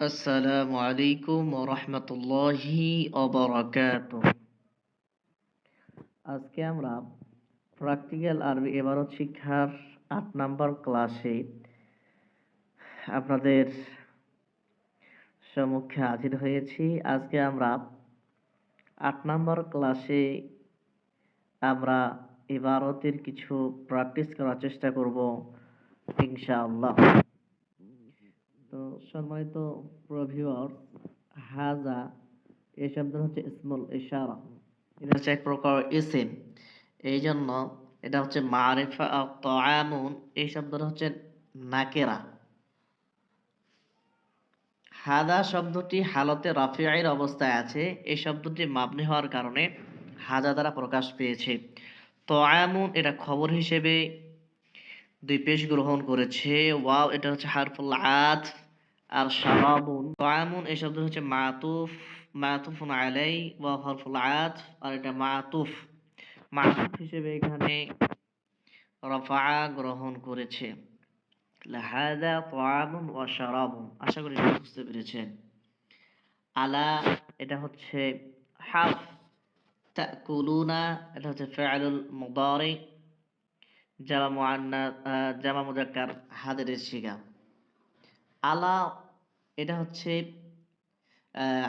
আসসালামু আলাইকুম রহমতুল্লাহি অবরাকাত আজকে আমরা প্র্যাকটিক্যাল আরবি এবারত শিক্ষার আট নাম্বার ক্লাসে আপনাদের সম্মুখে হাজির হয়েছি। আজকে আমরা আট নাম্বার ক্লাসে আমরা ইবারতের কিছু প্র্যাকটিস করার চেষ্টা করব, ইনশাআল্লাহ। তো সম্মানিত প্রভিওর হাজা এই শব্দ হচ্ছে ইসমুল ইশারা এটা হচ্ছে এক প্রকার ইসিম। এই জন্য এটা হচ্ছে মারিফা, তাআমুন, এই শব্দটা হচ্ছে নাকেরা। হাদা শব্দটি হালতে রাফিআইর অবস্থায় আছে। এই শব্দটি মাবনি হওয়ার কারণে হাজা দ্বারা প্রকাশ পেয়েছে। তাআমুন এটা খবর হিসেবে দুই পেশ গ্রহণ করেছে। ওয়াও, এটা হচ্ছে হারফুল আত আর শারাবুন তায়ামুন এই শব্দ হচ্ছে মাতুফ, মাতুফুন আলাই ওয়া হারফুল আত আর এটা মাতুফ। মাতুফ হিসেবে এখানে রফা গ্রহণ করেছে। লাহাদা তায়ামুন ওয়া শারাবুন, আশা করি বুঝতে পেরেছেন। আলা, এটা হচ্ছে হাফ, তাকুলুনা, এটা হচ্ছে ফিআলুল মুদারি জামা মুআন্না জামা মুজাক্কার হাদের শিগা আলা, এটা হচ্ছে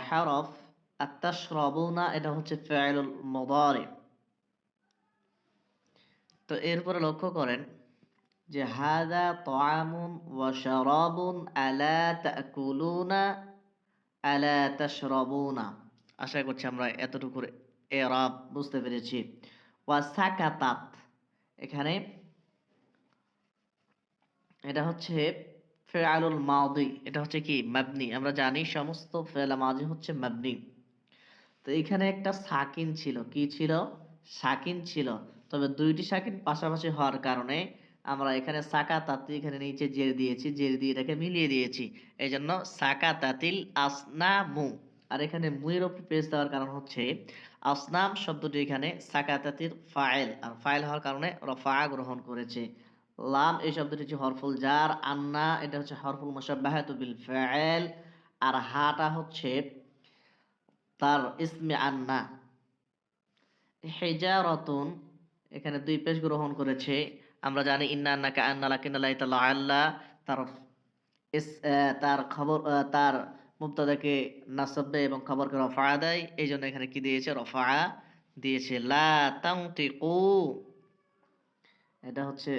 হরফ, আত্তাশরাবুনা, এটা হচ্ছে ফিআলুল মুদারি তো এরপরে লক্ষ্য করেন যে, হাদা তাআমুন ওয়া শারাবুন আলা তাকুলুনা, আলা তাশরাবুনা। আশা করছি আমরা এতটুকু এরাব বুঝতে পেরেছি। ওয়া সাকাতাত, এখানে এটা হচ্ছে ফেআলুল মাদি, এটা হচ্ছে কি? মাবনি। আমরা জানি সমস্ত ফেলা মাদি হচ্ছে মাবনি। তো এখানে একটা সাকিন ছিল। কি ছিল? সাকিন ছিল। তবে দুইটি সাকিন পাশাপাশি হওয়ার কারণে আমরা এখানে সাকা তাতি এখানে নিচে জের দিয়েছি। জের দিয়ে এটাকে মিলিয়ে দিয়েছি। এই জন্য সাকা তাতিল আসনামু। আর এখানে মুয়ের ওপর পেজ দেওয়ার কারণ হচ্ছে আসনাম শব্দটি এখানে সাকাতাতির ফাইল। আর ফাইল হওয়ার কারণে রফা গ্রহণ করেছে। লাম এই শব্দটি হচ্ছে হরফুল জার, আন্না এটা হচ্ছে হরফুল মুসাব্বাহাতু বিল ফাইল আর হাটা হচ্ছে তার ইসমে আন্না। হেজারতুন, এখানে দুই পেশ গ্রহণ করেছে। আমরা জানি, ইন্না আন্নাকা আন্না, লাকিন্না লাইতাল্লা আল্লাহ তার ইস তার খবর তার মুবতাদাকে নাসাবে এবং খবরকে রফা দেয়। এই জন্য এখানে কি দিয়েছে? রফা দিয়েছে, লা তাংতিকু এটা হচ্ছে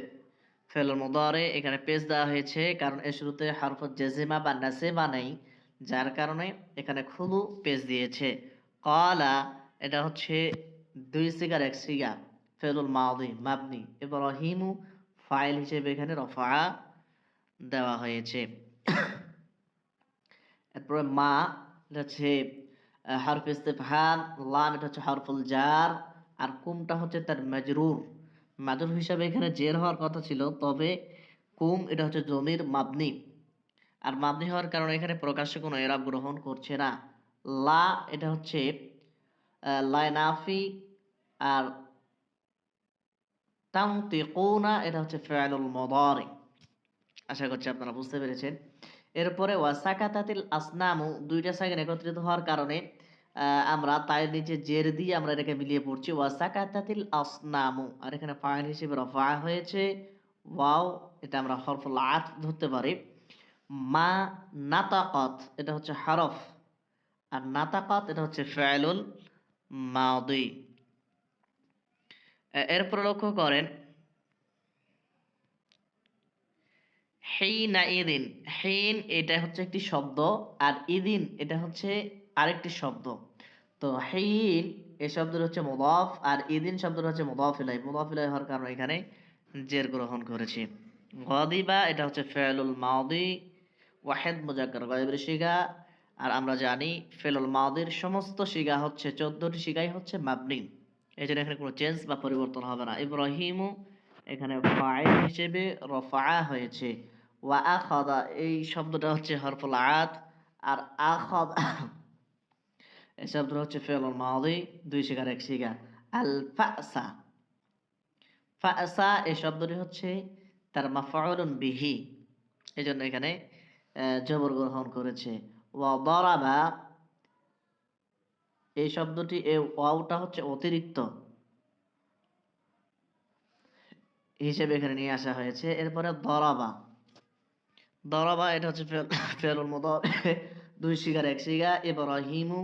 ফেলুল মুদারে, এখানে পেজ দেওয়া হয়েছে, কারণ এর শুরুতে হারফ জেজিমা বা নাসিমা নেই, যার কারণে এখানে খুলু পেজ দিয়েছে। কলা এটা হচ্ছে দুই সিগার, এক সিগা, ফেলুল মাদি, মাবনি, ইব্রাহিমু, ফাইল হিসেবে এখানে রফা দেওয়া হয়েছে। এরপরে মা, এটা হচ্ছে হরফ ইস্তেফহাম লাম, এটা হচ্ছে হরফুল জার, আর কুমটা হচ্ছে তার মাজরুর। মাজরুর হিসাবে এখানে জের হওয়ার কথা ছিল, তবে কুম, এটা হচ্ছে জমির মাবনি। আর মাবনি হওয়ার কারণে এখানে প্রকাশ্যে কোনো এরাব গ্রহণ করছে না। লা, এটা হচ্ছে লাইনাফি আর এটা হচ্ছে ফেয়ালুল মদারি। আশা করছি আপনারা বুঝতে পেরেছেন। এরপরে ওয়াসাকাতাতিল আসনামু, দুইটা সাইকেল একত্রিত হওয়ার কারণে আমরা তাই নিচে জের দিয়ে আমরা এটাকে মিলিয়ে পড়ছি। ওয়াসাকাতাতিল আসনামু। আর এখানে ফাইল হিসেবে রফা হয়েছে। ওয়াও, এটা আমরা হরফুল আত ধরতে পারি। মা নাতাকত, এটা হচ্ছে হরফ। আর নাতাকত, এটা হচ্ছে ফেলুল মাদি। এরপরে লক্ষ্য করেন। হেইনা ইদিন হেইন এটা হচ্ছে একটি শব্দ। আর ইদিন, এটা হচ্ছে আরেকটি শব্দ। তো হেইন এই শব্দটা হচ্ছে মুদাফ, আর ইদিন শব্দটা হচ্ছে মুদাফ ইলাই মুদাফ ইলাই হওয়ার কারণে এখানে জের গ্রহণ করেছি। গদিবা, এটা হচ্ছে ফেলুল মাদি, ওয়াহেদ মুজাক্কার গায়েবের শিগা, আর আমরা জানি ফেলুল মাদির সমস্ত শিগা হচ্ছে, চোদ্দটি শিগাই হচ্ছে মাবনি। এই জন্য এখানে কোনো চেঞ্জ বা পরিবর্তন হবে না। ইব্রাহিমু এখানে ফাইল হিসেবে রফা হয়েছে। ওয়া আখাদা, এই শব্দটা হচ্ছে হরফুল আত আর আখাদ এই শব্দটা হচ্ছে ফেলুল মাদি দুই শিকার এক শিকার আল ফাসা ফাসা এই শব্দটি হচ্ছে তার এখানে জবর গ্রহণ করেছে ওয়া এই শব্দটি এই ওয়াওটা হচ্ছে অতিরিক্ত হিসেবে এখানে নিয়ে আসা হয়েছে এরপরে দরাবা দরাবা এটা হচ্ছে ফেল- ফেলুল দুই শিগার এক শিগা ইব্রাহিমু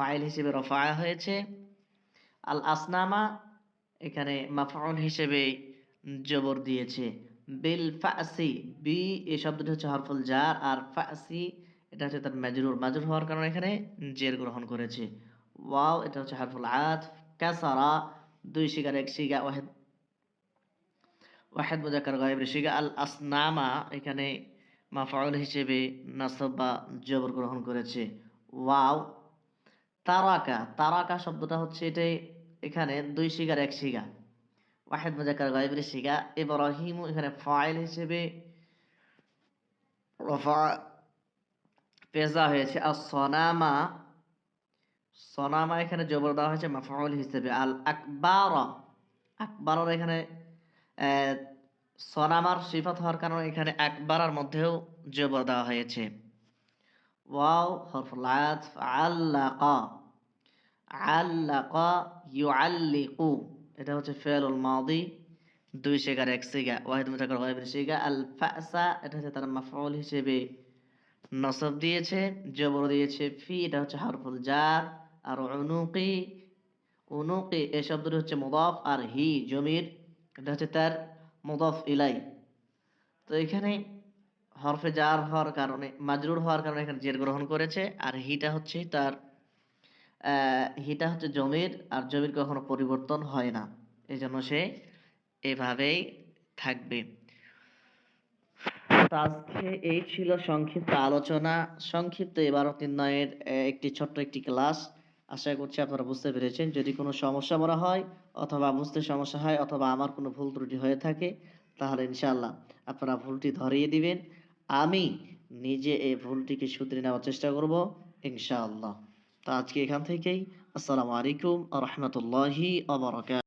ফাইল হিসেবে রফা হয়েছে। আল আসনামা এখানে মাফউল হিসেবে জবর দিয়েছে। বিল ফাসি বি, এই শব্দটি হচ্ছে হরফুল জার, আর ফাসি, এটা হচ্ছে তার মাজরুর মাজরুর হওয়ার কারণে এখানে জের গ্রহণ করেছে। ওয়াও, এটা হচ্ছে হরফুল আত, কাসারা, দুই শিগার এক শিগা ওয়াহেদ, ওয়াহিদ মুজাক্কার গায়েবের শিগা আল আসনামা এখানে মাফউল হিসেবে নাসব বা জবর গ্রহণ করেছে। ওয়াও তারাকা তারাকা শব্দটা হচ্ছে এটাই, এখানে দুই শিগার এক শিগা ওয়াহেদ মুজাক্কার গায়েবের শিগা ইব্রাহিম এখানে ফাইল হিসেবে পেজা হয়েছে। আর সনামা সনামা এখানে জবর দেওয়া হয়েছে মাফউল হিসেবে। আল আকবার, আকবরের এখানে সনামার সিফাত হওয়ার কারণে এখানে আকবরার মধ্যেও জবর দেওয়া হয়েছে। ওয়াও হরফুল আতফ আল্লাকা আল্লাকা ইউআল্লিকু এটা হচ্ছে ফেলুল মাদি, দুই শিগার এক সিগা ওয়াহিদ মুতাকার গায়বের সিগা আল ফাসা, এটা হচ্ছে তার মাফউল হিসেবে নসব দিয়েছে, জবর দিয়েছে, ফি, এটা হচ্ছে হারফুল জার, আর উনুকি উনুকি এই শব্দটি হচ্ছে মুদাফ, আর হি, জমির, এটা হচ্ছে তার মুদাফ ইলাই। তো এখানে হরফে জার হওয়ার কারণে, মাজরুর হওয়ার কারণে এখানে জের গ্রহণ করেছে। আর হিটা হচ্ছে তার হিটা হচ্ছে জমির, আর জমির কখনো পরিবর্তন হয় না। এই জন্য সে এভাবেই থাকবে। আজকে এই ছিল সংক্ষিপ্ত আলোচনা। সংক্ষিপ্ত এবারত নির্ণয়ের একটি ছোট্ট একটি ক্লাস। আশা করছি আপনারা বুঝতে পেরেছেন। যদি কোনো সমস্যা মনে হয়, অথবা বুঝতে সমস্যা হয়, অথবা আমার কোনো ভুল ত্রুটি হয়ে থাকে, তাহলে ইনশাআল্লাহ আপনারা ভুলটি ধরিয়ে দিবেন। আমি নিজে এই ভুলটিকে শুধরে নেওয়ার চেষ্টা করব, ইনশাআল্লাহ। তো আজকে এখান থেকেই, আসসালামু আলাইকুম আ রহমতুল্লাহি আবরাকাত